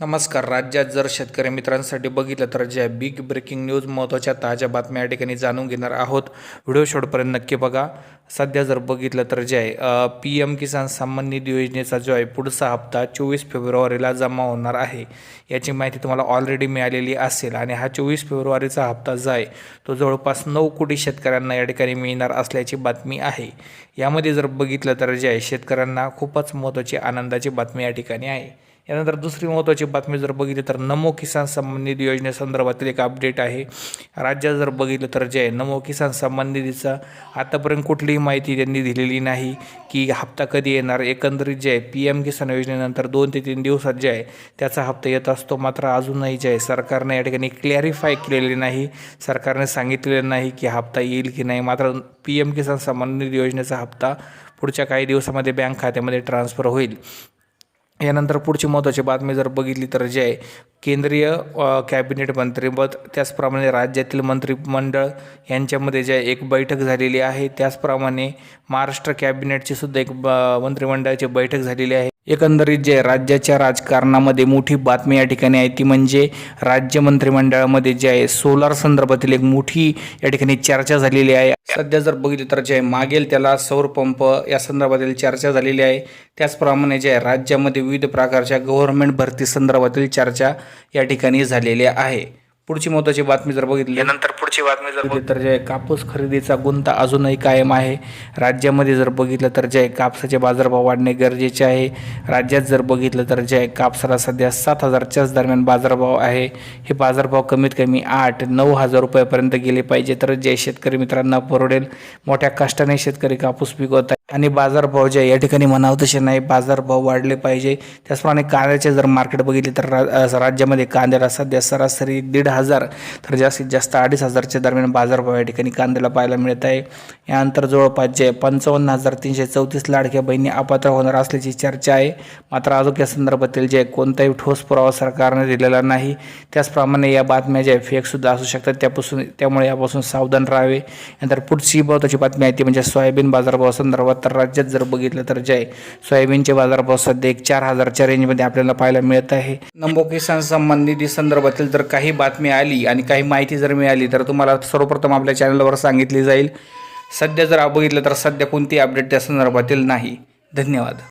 नमस्कार. राज्यात जर शेतकरी मित्रांसाठी बघितलं तर ज्या बिग ब्रेकिंग न्यूज महत्त्वाच्या ताज्या बातम्या या ठिकाणी जाणून घेणार आहोत. व्हिडिओ शेवटपर्यंत नक्की बघा. सध्या जर बघितलं तर जे आहे पी एम किसान सन्मान निधी योजनेचा जो आहे पुढचा हप्ता चोवीस फेब्रुवारीला जमा होणार आहे. याची माहिती तुम्हाला ऑलरेडी मिळालेली असेल आणि हा चोवीस फेब्रुवारीचा हप्ता जो आहे तो जवळपास नऊ कोटी शेतकऱ्यांना या ठिकाणी मिळणार असल्याची बातमी आहे. यामध्ये जर बघितलं तर जे आहे शेतकऱ्यांना खूपच महत्त्वाची आनंदाची बातमी या ठिकाणी आहे. यानंतर दुसरी महत्त्वाची बातमी जर बघितली तर नमो किसान सन्मान निधी योजनेसंदर्भातील एक अपडेट आहे. राज्यात जर बघितलं तर जे आहे नमो किसान सन्मान निधीचा आतापर्यंत कुठलीही माहिती त्यांनी दिलेली नाही की हप्ता कधी येणार. एकंदरीत जे आहे पी एम किसान योजनेनंतर दोन ते तीन दिवसात जे आहे त्याचा हप्ता येत असतो. मात्र अजूनही जे आहे सरकारने या ठिकाणी क्लॅरिफाय केलेले नाही. सरकारने सांगितलेलं नाही की हप्ता येईल की नाही. मात्र पी एम किसान सन्मान निधी योजनेचा हप्ता पुढच्या काही दिवसामध्ये बँक खात्यामध्ये ट्रान्सफर होईल. यानंतर पुढची महत्त्वाची बातमी जर बघितली तर जे आहे केंद्रीय कॅबिनेट मंत्रीपद त्याचप्रमाणे राज्यातील मंत्रिमंडळ यांच्यामध्ये जे एक बैठक झालेली आहे त्याचप्रमाणे महाराष्ट्र कॅबिनेटची सुद्धा एक ब मंत्रिमंडळाची बैठक झालेली आहे. एकंदरीत जे राज्याच्या राजकारणामध्ये मोठी बातमी या ठिकाणी आहे ती म्हणजे राज्य मंत्रिमंडळामध्ये जे आहे सोलार संदर्भातील एक मोठी या ठिकाणी चर्चा झालेली आहे. सध्या जर बघितलं तर जे आहे मागेल त्याला सौर पंप या संदर्भातील चर्चा झालेली आहे. त्याचप्रमाणे जे आहे राज्यामध्ये विविध प्रकारच्या गव्हर्नमेंट भरती संदर्भातील चर्चा या ठिकाणी झालेल्या आहे. पुढची महत्त्वाची बातमी जर बघितली नंतर पुढची बातमी जर बघितली तर जे कापूस खरेदीचा गुंता अजूनही कायम आहे. राज्यामध्ये जर बघितलं तर जे कापसाचे बाजारभाव वाढणे गरजेचे आहे. राज्यात जर बघितलं तर जे कापसाला सध्या सात हजारच्याच दरम्यान बाजारभाव आहे. हे बाजारभाव कमीत कमी आठ नऊ हजार रुपयापर्यंत गेले पाहिजे. तर जे शेतकरी मित्रांना परवडेल. मोठ्या कष्टाने शेतकरी कापूस पिकवत आणि बाजारभाव जे या ठिकाणी म्हणावं तसे नाही. बाजारभाव वाढले पाहिजे. त्याचप्रमाणे कांद्याचे जर मार्केट बघितले तर रा राज्यामध्ये कांद्याला सध्या सरासरी दीड हजार तर जास्तीत जास्त अडीच हजारच्या दरम्यान बाजारभाव या ठिकाणी कांद्याला पाहायला मिळत आहे. यानंतर जवळपास जे पंचावन्न हजार तीनशे चौतीस लाडक्या बहिणी अपात्र होणार असल्याची चर्चा आहे. मात्र आरोग्यासंदर्भातील जे कोणताही ठोस पुरावा सरकारने दिलेला नाही. त्याचप्रमाणे या बातम्या ज्या फेकसुद्धा असू शकतात. त्यापासून त्यामुळे यापासून सावधान राहावे. नंतर पुढची महत्त्वाची बातमी आहे ती म्हणजे सोयाबीन बाजारभावासंदर्भात तर राज्यात जर बघितलं तर जय. सोयाबीनचे बाजारभाव सध्या एक चार हजारच्या रेंजमध्ये आपल्याला पाहायला मिळत आहे. नमो किसान सन्मान निधी संदर्भातील जर काही बातमी आली आणि काही माहिती जर मिळाली तर तुम्हाला सर्वप्रथम आपल्या चॅनलवर सांगितली जाईल. सध्या जर बघितलं तर सध्या कोणती अपडेट त्या संदर्भातील नाही. धन्यवाद.